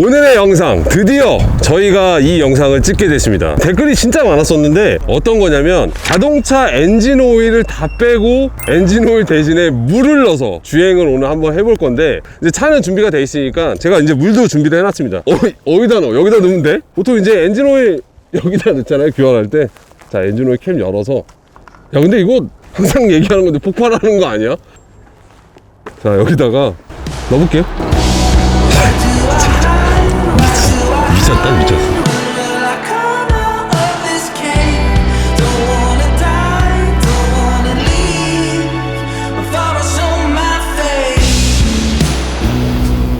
오늘의 영상 드디어 저희가 이 영상을 찍게 됐습니다. 댓글이 진짜 많았었는데 어떤 거냐면 자동차 엔진 오일을 다 빼고 엔진 오일 대신에 물을 넣어서 주행을 오늘 한번 해볼 건데 이제 차는 준비가 돼 있으니까 제가 이제 물도 준비를 해놨습니다. 어, 어디다 넣어? 여기다 넣으면 돼? 보통 이제 엔진 오일 여기다 넣잖아요 교환할 때 자 엔진 오일 캡 열어서. 야 근데 이거 항상 얘기하는 건데 폭발하는 거 아니야? 자 여기다가 넣어볼게요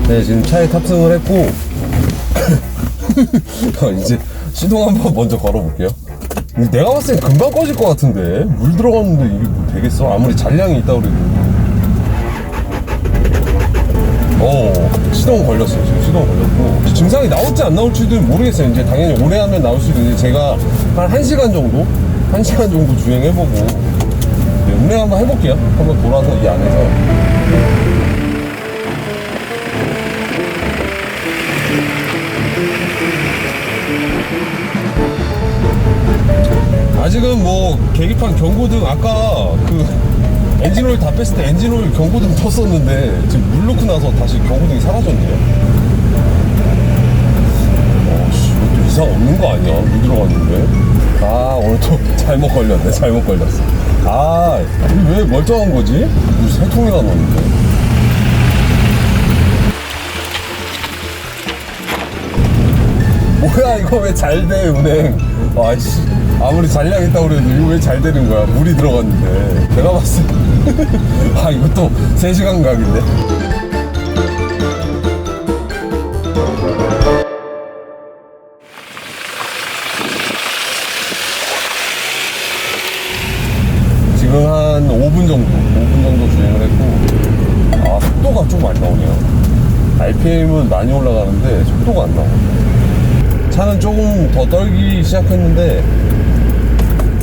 네 지금 차에 탑승을 했고. 아, 이제 시동 한번 먼저 걸어볼게요. 내가 봤을 땐 금방 꺼질 것 같은데. 물 들어갔는데 이게 뭐 되겠어? 아무리 잔량이 있다 그래도. 어 시동 걸렸어요. 지금 시동 걸렸고. 증상이 나올지 안 나올지도 모르겠어요. 이제 당연히 오래 하면 나올 수도 있는데 제가 한 1시간 정도? 1시간 정도 주행해보고. 네, 운행 한번 해볼게요. 한번 돌아서 이 안에서 아직은 뭐 계기판 경고등 아까 그 엔진오일 다 뺐을 때 엔진오일 경고등 떴었는데 지금 물 넣고 나서 다시 경고등이 사라졌네요. 이것도 이상 없는 거 아니야? 물 들어갔는데. 아 오늘 또 잘못 걸렸네 잘못 걸렸어. 아 왜 멀쩡한 거지? 무슨 세 통이나 넣었는데 뭐야? 이거 왜 잘돼 운행? 아이씨. 아무리 잔량 있다고 그래도 이거 왜 잘 되는 거야? 물이 들어갔는데. 내가 봤을 때아 이것도 3시간 각인데 지금 한 5분 정도 5분 정도 주행을 했고 아 속도가 좀안 나오네요. RPM은 많이 올라가는데 속도가 안 나오네 차는 조금 더 떨기 시작했는데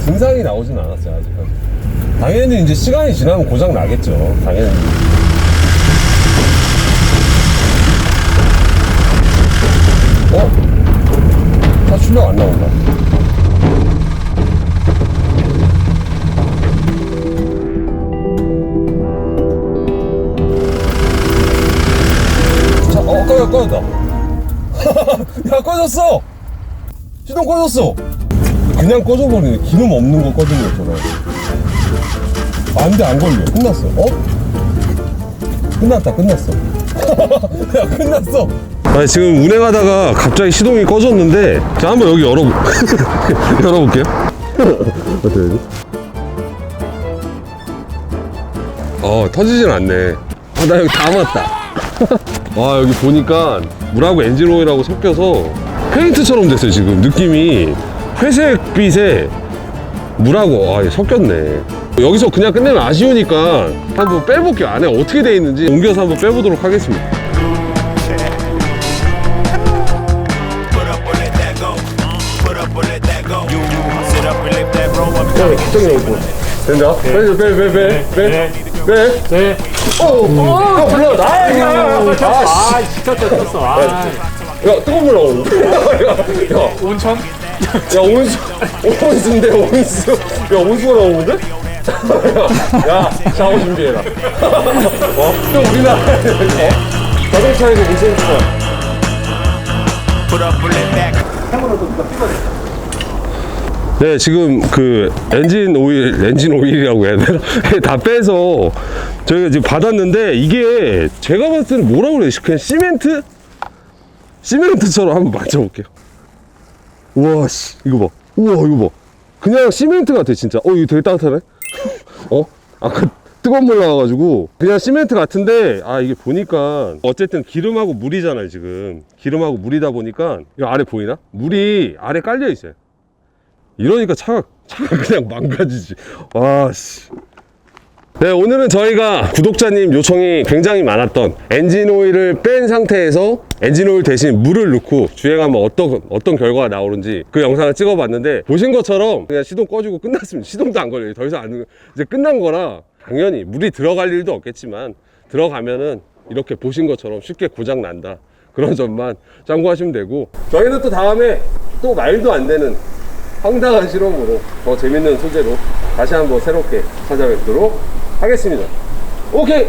증상이 나오진 않았어요 아직은 당연히 이제 시간이 지나면 고장 나겠죠. 당연히 꺼졌어. 시동 꺼졌어. 그냥 꺼져버리네. 기름 없는 거 꺼진 거였잖아 안돼 안 걸려. 끝났어. 어? 끝났다 끝났어. 야 끝났어. 아 지금 운행하다가 갑자기 시동이 꺼졌는데 자 한번 여기 열어 열어볼게요. 어때 여기? 어 터지진 않네. 아나 여기 다 맞다 와 여기 보니까 물하고 엔진 오일하고 섞여서 페인트처럼 됐어요 지금. 느낌이. 회색빛에 물하고 아 섞였네. 여기서 그냥 끝내면 아쉬우니까 한번 빼볼게요. 안에 어떻게 돼 있는지 옮겨서 한번 빼보도록 하겠습니다. Let that go. Put up or let that go. Sit up and let that roll up. 형 걱정이 너무 된다? 빼 빼 빼 빼 빼빼빼 네. 어, 형 불러 나 야, 아, 시켰다, 쳤어. 아, 야 뜨거운 물 나오는데 야, 야 온천? 야 온수 온수인데 온수 야 온수가 나오는데? 야, 야 샤워 준비해라 어? 또 우리나라에 어? 자동차에서 차 Put up let that 네, 지금 그 엔진 오일, 엔진 오일이라고 해야 되나? 다 빼서 저희가 지금 받았는데 이게 제가 봤을 때는 뭐라고 그래야 지 그냥 시멘트? 시멘트처럼 한번 만져볼게요. 우와, 씨, 이거 봐. 우와, 이거 봐. 그냥 시멘트 같아, 진짜. 어, 이거 되게 따뜻하네? 어? 아까 뜨거운 물 나와가지고 그냥 시멘트 같은데 아 이게 보니까 어쨌든 기름하고 물이잖아요 지금 기름하고 물이다 보니까 이거 아래 보이나? 물이 아래 깔려 있어요 이러니까 차가, 차가 그냥 망가지지. 와, 씨. 네, 오늘은 저희가 구독자님 요청이 굉장히 많았던 엔진 오일을 뺀 상태에서 엔진 오일 대신 물을 넣고 주행하면 어떤, 어떤 결과가 나오는지 그 영상을 찍어봤는데 보신 것처럼 그냥 시동 꺼주고 끝났습니다. 시동도 안 걸려요. 더 이상 안, 이제 끝난 거라 당연히 물이 들어갈 일도 없겠지만 들어가면은 이렇게 보신 것처럼 쉽게 고장 난다. 그런 점만 참고하시면 되고 저희는 또 다음에 또 말도 안 되는 황당한 실험으로 더 재밌는 소재로 다시 한번 새롭게 찾아뵙도록 하겠습니다. 오케이